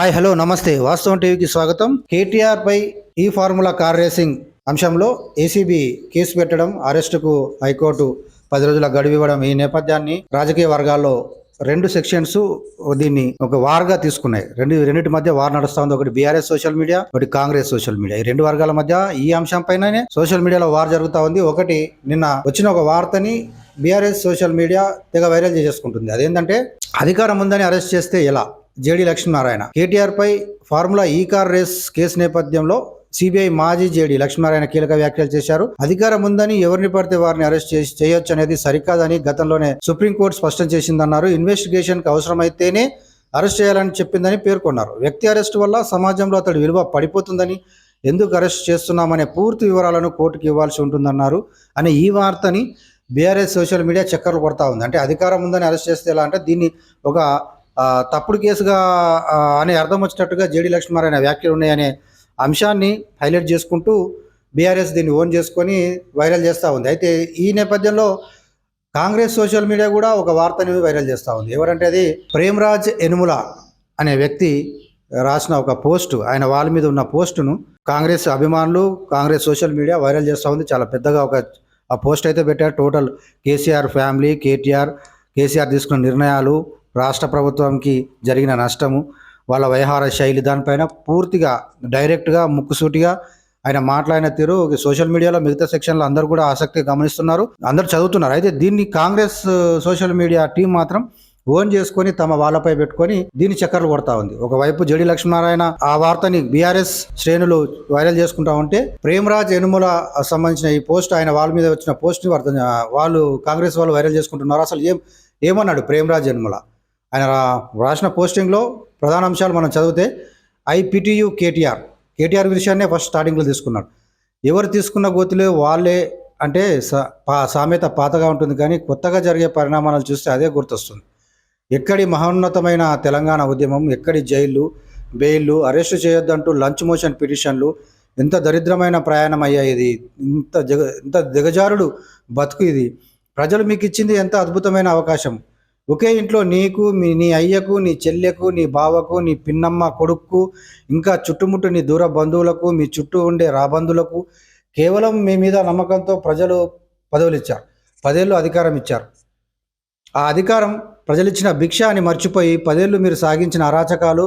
Hi hello నమస్తే. వాస్తవం టీవీకి స్వాగతం. కేటీఆర్ పై ఈ ఫార్ములా కార్ రేసింగ్ అంశంలో ఏసీబీ కేసు పెట్టడం అరెస్టుకు హైకోర్టు పది రోజుల గడువు ఇవ్వడం ఈ నేపథ్యాన్ని రాజకీయ వర్గాల్లో రెండు సెక్షన్స్ దీన్ని ఒక వార్గా తీసుకున్నాయి. రెండు రెండింటి మధ్య వార్ నడుస్తా ఉంది. ఒకటి బీఆర్ఎస్ సోషల్ మీడియా ఒకటి కాంగ్రెస్ సోషల్ మీడియా. ఈ రెండు వర్గాల మధ్య ఈ అంశం పైననే సోషల్ మీడియాలో వార్ జరుగుతూ ఉంది. ఒకటి నిన్న వచ్చిన ఒక వార్తని బీఆర్ఎస్ సోషల్ మీడియా తెగ వైరల్ చేసేసుకుంటుంది. అదేంటంటే అధికారం ఉందని అరెస్ట్ చేస్తే ఎలా? జేడి లక్ష్మీనారాయణ. కేటీఆర్ పై ఫార్ములా ఈ కార్ రేస్ కేసు నేపథ్యంలో సిబిఐ మాజీ జేడి లక్ష్మీనారాయణ కీలక వ్యాఖ్యలు చేశారు. అధికారం ఉందని ఎవరిని పడితే వారిని అరెస్ట్ చేసి చేయొచ్చు అనేది సరికాదని గతంలోనే సుప్రీంకోర్టు స్పష్టం చేసిందన్నారు. ఇన్వెస్టిగేషన్కి అవసరమైతేనే అరెస్ట్ చేయాలని చెప్పిందని పేర్కొన్నారు. వ్యక్తి అరెస్ట్ వల్ల సమాజంలో అతడి విలువ పడిపోతుందని ఎందుకు అరెస్ట్ చేస్తున్నామనే పూర్తి వివరాలను కోర్టుకు ఇవ్వాల్సి ఉంటుందన్నారు. అనే ఈ వార్తని బీఆర్ఎస్ సోషల్ మీడియా చక్కర్లు కొడతా ఉంది. అంటే అధికారం ఉందని అరెస్ట్ చేస్తే ఎలా అంటే దీన్ని ఒక తప్పుడు కేసుగా అనే అర్థం వచ్చేటట్టుగా జేడి లక్ష్మీనారాయణ వ్యాఖ్యలు ఉన్నాయనే అంశాన్ని హైలైట్ చేసుకుంటూ బీఆర్ఎస్ దీన్ని ఓన్ చేసుకొని వైరల్ చేస్తూ ఉంది. అయితే ఈ నేపథ్యంలో కాంగ్రెస్ సోషల్ మీడియా కూడా ఒక వార్తని వైరల్ చేస్తూ ఉంది. ఎవరంటే అది ప్రేమరాజ్ ఎనుముల అనే వ్యక్తి రాసిన ఒక పోస్టు ఆయన వాళ్ళ మీద ఉన్న పోస్టును కాంగ్రెస్ అభిమానులు కాంగ్రెస్ సోషల్ మీడియా వైరల్ చేస్తూ ఉంది. చాలా పెద్దగా ఒక ఆ పోస్ట్ అయితే పెట్టారు. Total KCR family KTR KCR తీసుకున్న నిర్ణయాలు రాష్ట్ర ప్రభుత్వంకి జరిగిన నష్టము వాళ్ళ వ్యవహార శైలి దానిపైన పూర్తిగా డైరెక్ట్గా ముక్కుసూటిగా ఆయన మాట్లాడిన తీరు సోషల్ మీడియాలో మిగతా సెక్షన్లో అందరూ కూడా ఆసక్తి గమనిస్తున్నారు. అందరూ చదువుతున్నారు. అయితే దీన్ని కాంగ్రెస్ సోషల్ మీడియా టీం మాత్రం ఓన్ చేసుకొని తమ వాళ్ళపై పెట్టుకొని దీన్ని చక్కర్లు కొడతా ఉంది. ఒకవైపు జడి లక్ష్మీనారాయణ ఆ వార్తని బీఆర్ఎస్ శ్రేణులు వైరల్ చేసుకుంటా ఉంటే ప్రేమరాజ్ ఎనుముల సంబంధించిన ఈ పోస్ట్ ఆయన వాళ్ళ మీద వచ్చిన పోస్ట్ని వాళ్ళు కాంగ్రెస్ వాళ్ళు వైరల్ చేసుకుంటున్నారు. అసలు ఏం ఏమన్నాడు ప్రేమరాజ్ ఎనుముల ఆయన రాసిన పోస్టింగ్లో ప్రధాన అంశాలు మనం చదివితే ఐపిటియు కేటీఆర్. కేటీఆర్ విషయాన్నే ఫస్ట్ స్టార్టింగ్లో తీసుకున్నాడు. ఎవరు తీసుకున్న గోతులే వాళ్ళే అంటే సా- పా- సామెత పాతగా ఉంటుంది కానీ కొత్తగా జరిగే పరిణామాలు చూస్తే అదే గుర్తొస్తుంది. ఎక్కడి మహోన్నతమైన తెలంగాణ ఉద్యమం ఎక్కడి జైళ్ళు బెయిల్లు అరెస్టు చేయొద్దంటూ లంచ్ మోషన్ పిటిషన్లు ఎంత దరిద్రమైన ప్రయాణం అయ్యా ఇది. ఇంత జగ ఇంత దిగజారుడు బతుకు ఇది. ప్రజలు మీకు ఇచ్చింది ఎంత అద్భుతమైన అవకాశం. ఒకే ఇంట్లో నీకు మీ నీ అయ్యకు నీ చెల్లెకు నీ బావకు నీ పిన్నమ్మ కొడుక్కు ఇంకా చుట్టుముట్టు నీ దూర బంధువులకు మీ చుట్టూ ఉండే రాబంధువులకు కేవలం మీ మీద నమ్మకంతో ప్రజలు పదవులు ఇచ్చారు పదేళ్ళు అధికారం ఇచ్చారు. ఆ అధికారం ప్రజలిచ్చిన భిక్ష అని మర్చిపోయి పదేళ్ళు మీరు సాగించిన అరాచకాలు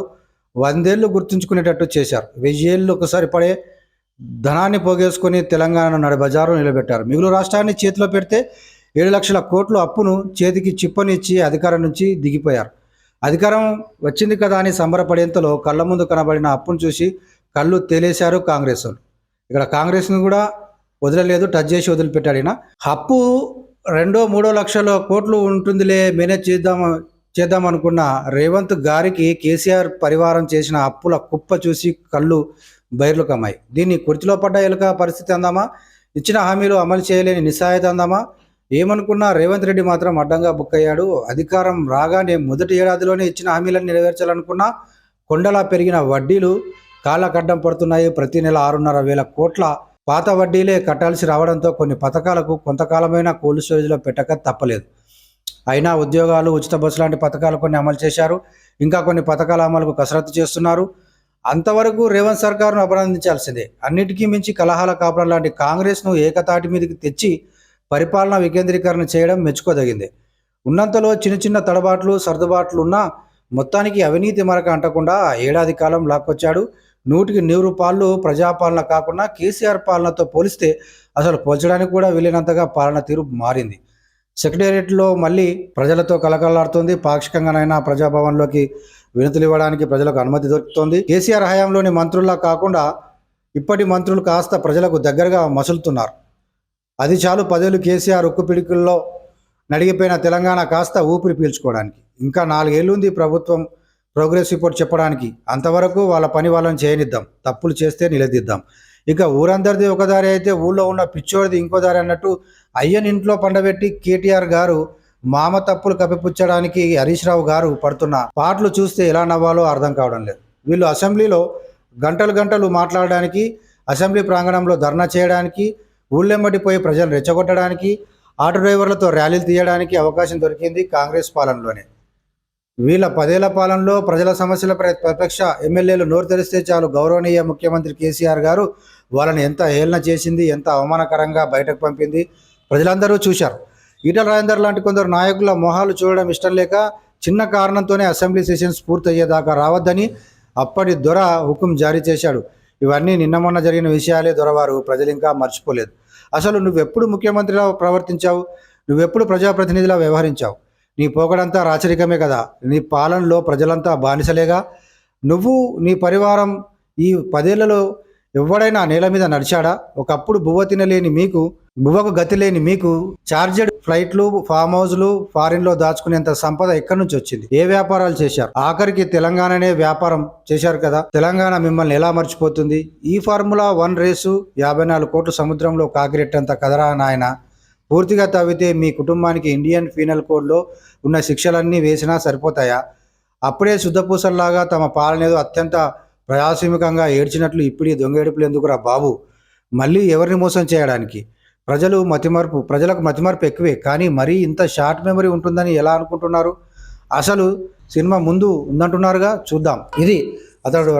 వందేళ్ళు గుర్తుంచుకునేటట్టు చేశారు. వెయ్యేళ్ళు ఒకసారి పడే ధనాన్ని పోగేసుకొని తెలంగాణను నడి బజారు నిలబెట్టారు. మిగులు రాష్ట్రాన్ని చేతిలో పెడితే ఏడు లక్షల కోట్లు అప్పును చేతికి చిప్పనిచ్చి అధికారం నుంచి దిగిపోయారు. అధికారం వచ్చింది కదా అని సంబరపడేంతలో కళ్ళ ముందు కనబడిన అప్పును చూసి కళ్ళు తేలేశారు కాంగ్రెస్ వాళ్ళు ఇక్కడ కాంగ్రెస్ను కూడా వదలలేదు టచ్ చేసి వదిలిపెట్టాడు ఈయన. అప్పు రెండో మూడో లక్షల కోట్లు ఉంటుందిలే మేనేజ్ చేద్దాం చేద్దాం అనుకున్న రేవంత్ గారికి కేసీఆర్ పరివారం చేసిన అప్పుల కుప్ప చూసి కళ్ళు బైర్లు కమ్మాయి. దీన్ని కుర్తిలో పడ్డ ఎలుక పరిస్థితి అందామా? ఇచ్చిన హామీలు అమలు చేయలేని నిస్సాయత అందామా? ఏమనుకున్నా రేవంత్ రెడ్డి మాత్రం అడ్డంగా బుక్ అయ్యాడు. అధికారం రాగానే మొదటి ఏడాదిలోనే ఇచ్చిన హామీలను నెరవేర్చాలనుకున్నా కొండలా పెరిగిన వడ్డీలు కాళ్ళకడ్డం పడుతున్నాయి. ప్రతి నెల ఆరున్నర వేల కోట్ల పాత వడ్డీలే కట్టాల్సి రావడంతో కొన్ని పథకాలకు కొంతకాలమైన కోల్డ్ స్టోరేజ్లో పెట్టక తప్పలేదు. అయినా ఉద్యోగాలు ఉచిత బస్సు లాంటి పథకాలు కొన్ని అమలు చేశారు. ఇంకా కొన్ని పథకాల అమలుకు కసరత్తు చేస్తున్నారు. అంతవరకు రేవంత్ సర్కారును అభినందించాల్సిందే. అన్నిటికీ మించి కలహాల కాపురం లాంటి కాంగ్రెస్ను ఏకతాటి మీదకి తెచ్చి పరిపాలన వికేంద్రీకరణ చేయడం మెచ్చుకోదగింది. ఉన్నంతలో చిన్న చిన్న తడబాట్లు సర్దుబాట్లు ఉన్నా మొత్తానికి అవినీతి మరక అంటకుండా ఏడాది కాలం లాక్కొచ్చాడు. నూటికి నూరు పాళ్ళు ప్రజాపాలన కాకుండా కేసీఆర్ పాలనతో పోలిస్తే అసలు పోల్చడానికి కూడా వీలైనంతగా పాలన తీరు మారింది. సెక్రటేరియట్లో మళ్ళీ ప్రజలతో కలకలాడుతుంది. పాక్షికంగానైనా ప్రజాభవన్లోకి వినతులు ఇవ్వడానికి ప్రజలకు అనుమతి దొరుకుతోంది. కేసీఆర్ హయాంలోని మంత్రుల్లా కాకుండా ఇప్పటి మంత్రులు కాస్త ప్రజలకు దగ్గరగా మసులుతున్నారు. అది చాలు పదేళ్ళు కేసీఆర్ ఉక్కు పిడికుల్లో నడిగిపోయిన తెలంగాణ కాస్త ఊపిరి పీల్చుకోవడానికి. ఇంకా నాలుగేళ్ళు ఉంది ప్రభుత్వం ప్రోగ్రెస్ రిపోర్ట్ చెప్పడానికి. అంతవరకు వాళ్ళ పని వాళ్ళని చేయనిద్దాం. తప్పులు చేస్తే నిలదీద్దాం. ఇక ఊరందరిది ఒక దారి అయితే ఊళ్ళో ఉన్న పిచ్చోడిది ఇంకో దారి అన్నట్టు అయ్యని ఇంట్లో పండబెట్టి కేటీఆర్ గారు మామ తప్పులు కప్పిపుచ్చడానికి హరీష్ రావు గారు పడుతున్న పాటలు చూస్తే ఎలా నవ్వాలో అర్థం కావడం లేదు. వీళ్ళు అసెంబ్లీలో గంటలు గంటలు మాట్లాడడానికి అసెంబ్లీ ప్రాంగణంలో ధర్నా చేయడానికి ఊళ్ళెమ్మడిపోయి ప్రజలు రెచ్చగొట్టడానికి ఆటో డ్రైవర్లతో ర్యాలీలు తీయడానికి అవకాశం దొరికింది కాంగ్రెస్ పాలనలోనే. వీళ్ళ పదేళ్ళ పాలనలో ప్రజల సమస్యలపై ప్రత్యక్ష ఎమ్మెల్యేలు నోరు తెరిస్తే చాలు గౌరవనీయ ముఖ్యమంత్రి కేసీఆర్ గారు వాళ్ళని ఎంత హేళన చేసింది ఎంత అవమానకరంగా బయటకు పంపింది ప్రజలందరూ చూశారు. ఈటల రాజేందర్ లాంటి కొందరు నాయకుల మొహాలు చూడడం ఇష్టం లేక చిన్న కారణంతోనే అసెంబ్లీ సెషన్స్ పూర్తయ్యేదాకా రావద్దని అప్పటి దొర హుకుం జారీ చేశాడు. ఇవన్నీ నిన్న మొన్న జరిగిన విషయాలే దొరవారు. ప్రజలు ఇంకా మర్చిపోలేదు. అసలు నువ్వెప్పుడు ముఖ్యమంత్రిలా ప్రవర్తించావు? నువ్వెప్పుడు ప్రజాప్రతినిధిలా వ్యవహరించావు? నీ పోకడంతా రాచరికమే కదా. నీ పాలనలో ప్రజలంతా బానిసలేగా? నువ్వు నీ పరివారం ఈ పదేళ్ళలో ఎవడైనా నేల మీద నడిచాడా? ఒకప్పుడు బువ్వ తినలేని మీకు బువ్వకు గతి లేని మీకు చార్జెడ్ ఫ్లైట్లు ఫామ్ హౌస్లు ఫారిన్లో దాచుకునేంత సంపద ఎక్కడి నుంచి వచ్చింది? ఏ వ్యాపారాలు చేశారు? ఆఖరికి తెలంగాణనే వ్యాపారం చేశారు కదా. తెలంగాణ మిమ్మల్ని ఎలా మర్చిపోతుంది? ఈ ఫార్ములా వన్ రేసు యాభై నాలుగు కోట్లు సముద్రంలో కాకిరెట్టంత కదరా నాయన. పూర్తిగా తవ్వితే మీ కుటుంబానికి ఇండియన్ ఫీనల్ కోడ్లో ఉన్న శిక్షలన్నీ వేసినా సరిపోతాయా? అప్పుడే శుద్ధపూసల్లాగా తమ పాలనేదో అత్యంత ప్రయాసమికంగా ఏడ్చినట్లు ఇప్పుడు దొంగ ఎందుకురా బాబు? మళ్ళీ ఎవరిని మోసం చేయడానికి? ప్రజలు మతిమరుపు ప్రజలకు మతిమరుపు ఎక్కువే కానీ మరీ ఇంత షార్ట్ మెమరీ ఉంటుందని ఎలా అనుకుంటున్నారు? అసలు సినిమా ముందు ఉందంటున్నారుగా? చూద్దాం. ఇది అతడు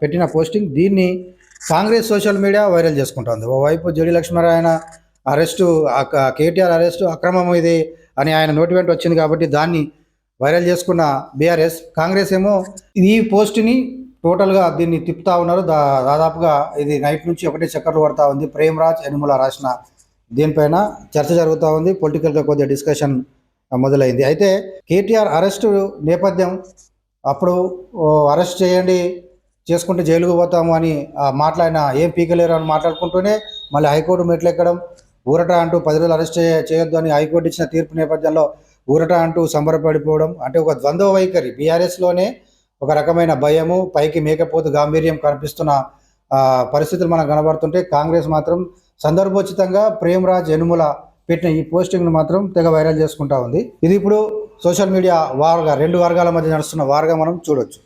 పెట్టిన పోస్టింగ్. దీన్ని కాంగ్రెస్ సోషల్ మీడియా వైరల్ చేసుకుంటోంది. ఓవైపు JD Lakshminarayana arrest KTR arrest అక్రమం ఇది అని ఆయన నోటి వెంట వచ్చింది కాబట్టి దాన్ని వైరల్ చేసుకున్న బీఆర్ఎస్. కాంగ్రెస్ ఏమో ఈ పోస్ట్ని టోటల్గా దీన్ని తిప్పుతా ఉన్నారు. దా దాదాపుగా ఇది నైట్ నుంచి ఒకటే చక్కర్లు పడతా ఉంది. ప్రేమరాజ్ యనుమల రాసిన దీనిపైన చర్చ జరుగుతూ ఉంది. పొలిటికల్గా కొద్దిగా డిస్కషన్ మొదలైంది. అయితే కేటీఆర్ అరెస్టు నేపథ్యం అప్పుడు అరెస్ట్ చేయండి చేసుకుంటే జైలుకు పోతాము అని మాట్లాడిన ఏం పీకలేరు అని మాట్లాడుకుంటూనే మళ్ళీ హైకోర్టు మెట్లెక్కడం ఊరట అంటూ పది రోజులు అరెస్ట్ చేయ చేయొద్దు అని హైకోర్టు ఇచ్చిన తీర్పు నేపథ్యంలో ఊరట అంటూ సంబరపడిపోవడం అంటే ఒక ద్వంద్వ వైఖరి. బీఆర్ఎస్లోనే ఒక రకమైన భయము పైకి మేకపోతు గాంభీర్యం కనిపిస్తున్న పరిస్థితులు మనకు కనబడుతుంటే కాంగ్రెస్ మాత్రం సందర్భోచితంగా ప్రేమరాజ్ యనుముల పెట్టిన ఈ పోస్టింగ్ను మాత్రం తెగ వైరల్ చేసుకుంటా ఉంది. ఇది ఇప్పుడు సోషల్ మీడియా వార్గా రెండు వర్గాల మధ్య నడుస్తున్న వార్గా మనం చూడొచ్చు.